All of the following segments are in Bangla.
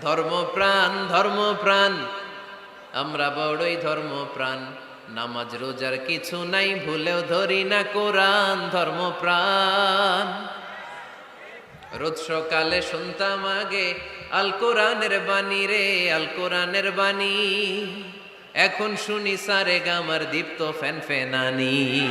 ধর্মপ্রাণ ধর্মপ্রাণ। আমরা বড়ই ধর্মপ্রাণ। নামাজ, রোজার কিছু নাই, ভুলেও ধরি না কোরআন, ধর্মপ্রাণ। রোজ সকালে শুনতাম আগে, আল কোরআনের বাণী রে, আল কোরআনের বাণী। এখন শুনি সারে গামার দীপ্ত ফ্যান ফেনানি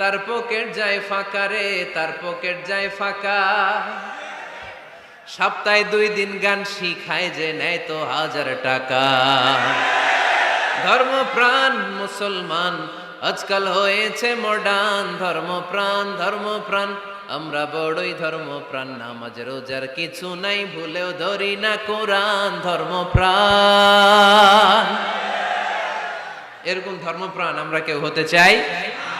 তার পকেট যায় ফাঁকা রে, তার পকেট যায় ফাঁকা। সপ্তাহে দুই দিন গান শিখায় যে নেয় তো হাজার টাকা। ধর্মপ্রাণ মুসলমান, আজকাল হয়েছে মডার্ন ধর্মপ্রাণ ধর্মপ্রাণ, আমরা বড়ই ধর্মপ্রাণ। নামাজ, রোজার কিছু নাই, ভুলেও ধরি না কোরআন। ধর্মপ্রাণ। এরকম ধর্মপ্রাণ আমরা কেউ হতে চাই?